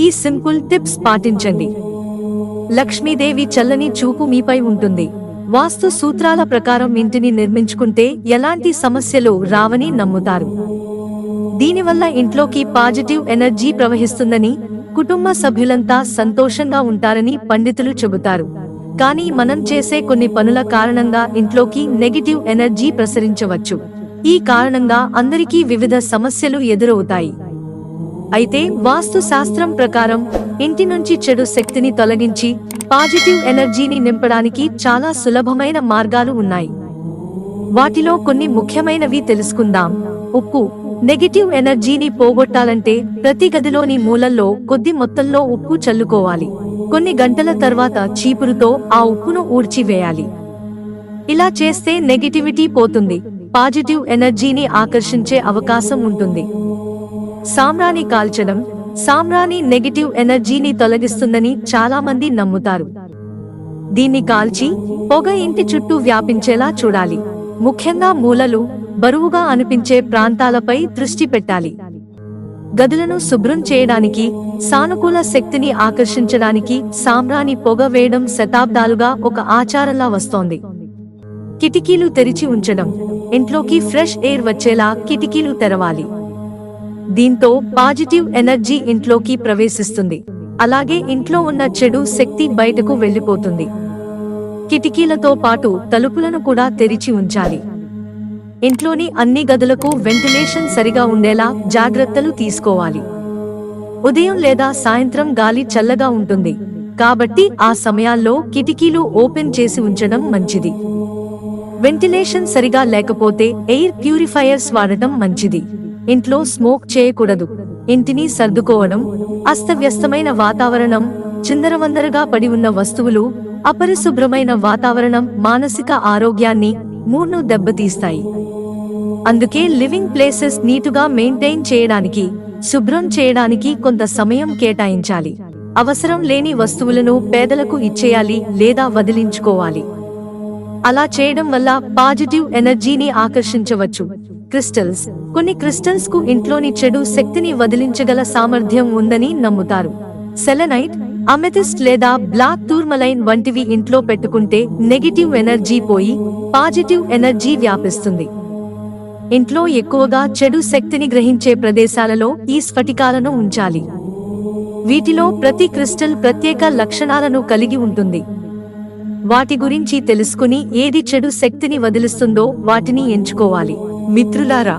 ఈ simple tips పాటించండి. లక్ష్మీదేవి చల్లని చూపు మీపై ఉంటుంది. వాస్తు సూత్రాల ప్రకారం ఇంటిని నిర్మించుకుంటే ఎలాంటి సమస్యలు రావని నమ్ముతారు. దీనివల్ల ఇంట్లోకి పాజిటివ్ ఎనర్జీ ప్రవహిస్తుందని కుటుంబ సభ్యులంతా సంతోషంగా ఉంటారని పండితులు చెబుతారు. కానీ మనం చేసే కొన్ని పనుల కారణంగా ఇంట్లోకి నెగిటివ్ ఎనర్జీ ప్రసరించవచ్చు. ఈ కారణంగా అందరికీ వివిధ సమస్యలు ఎదురవుతాయి. అయితే వాస్తు శాస్త్రం ప్రకారం ఇంటి నుంచి చెడు శక్తిని తొలగించి పాజిటివ్ ఎనర్జీని నింపడానికి చాలా సులభమైన మార్గాలు ఉన్నాయి. వాటిలో కొన్ని ముఖ్యమైనవి తెలుసుకుందాం. ఉప్పు. నెగిటివ్ ఎనర్జీని పోగొట్టాలంటే ప్రతి గదిలోని మూలల్లో కొద్ది మొత్తంలో ఉప్పు చల్లుకోవాలి. కొన్ని గంటల తర్వాత చీపురుతో ఆ ఉప్పును ఊడ్చివేయాలి. ఇలా చేస్తే నెగిటివిటీ పోతుంది. పాజిటివ్ ఎనర్జీని ఆకర్షించే అవకాశం ఉంటుంది. సామ్రాణి కాల్చడం సామ్రాణి నెగిటివ్ ఎనర్జీని తొలగిస్తుందని చాలా మంది నమ్ముతారు. దీన్ని కాల్చి పొగ ఇంటి చుట్టూ వ్యాపించేలా చూడాలి. ముఖ్యంగా మూలలు బరువుగా అనిపించే ప్రాంతాలపై దృష్టి పెట్టాలి. గదులను శుభ్రం చేయడానికి సానుకూల శక్తిని ఆకర్షించడానికి సామ్రాణి పొగ వేయడం శతాబ్దాలుగా ఒక ఆచారంలా వస్తోంది. కిటికీలు తెరిచి ఉంచడం ఇంట్లోకి ఫ్రెష్ ఎయిర్ వచ్చేలా కిటికీలు తెరవాలి. దీంతో పాజిటివ్ ఎనర్జీ ఇంట్లోకి ప్రవేశిస్తుంది. అలాగే ఇంట్లో ఉన్న చెడు శక్తి బయటకు వెళ్ళిపోతుంది కిటికీలతో పాటు తలుపులను కూడా తెరిచి ఉంచాలి. ఇంట్లోని అన్ని గదులకు వెంటిలేషన్ సరిగా ఉండేలా జాగ్రత్తలు తీసుకోవాలి. ఉదయం లేదా సాయంత్రం గాలి చల్లగా ఉంటుంది. కాబట్టి ఆ సమయాల్లో కిటికీలు ఓపెన్ చేసి ఉంచడం మంచిది. వెంటిలేషన్ సరిగా లేకపోతే ఎయిర్ ప్యూరిఫైయర్స్ వాడటం మంచిది. ఇంట్లో స్మోక్ చేయకూడదు. ఇంటిని సర్దుకోవడం అస్తవ్యస్తమైన వాతావరణం చిందరవందరగా పడి ఉన్న వస్తువులు అపరిశుభ్రమైన వాతావరణం మానసిక ఆరోగ్యాన్ని మూడ్ను దెబ్బతీస్తాయి. అందుకే లివింగ్ ప్లేసెస్ నీటుగా మెయింటైన్ చేయడానికి శుభ్రం చేయడానికి కొంత సమయం కేటాయించాలి. అవసరం లేని వస్తువులను పేదలకు ఇచ్చేయాలి లేదా వదిలించుకోవాలి. అలా చేయడం వల్ల పాజిటివ్ ఎనర్జీని ఆకర్షించవచ్చు. క్రిస్టల్స్ కొన్ని క్రిస్టన్స్కు ఇంట్లోని చెడు శక్తిని వదిలించగల సామర్థ్యం ఉందని నమ్ముతారు. సెలనైట్ అమెథిస్ట్ లేదా బ్లాక్ టూర్మలైన్ వంటివి ఇంట్లో పెట్టుకుంటే నెగిటివ్ ఎనర్జీ పోయి పాజిటివ్ ఎనర్జీ వ్యాపిస్తుంది. ఇంట్లో ఎక్కువగా చెడు శక్తిని గ్రహించే ప్రదేశాలలో ఈ స్ఫటికాలను ఉంచాలి. వీటిలో ప్రతి క్రిస్టల్ ప్రత్యేక లక్షణాలను కలిగి ఉంటుంది. వాటి గురించి తెలుసుకుని ఏది చెడు శక్తిని వదిలిస్తుందో వాటిని ఎంచుకోవాలి. మిత్రులారా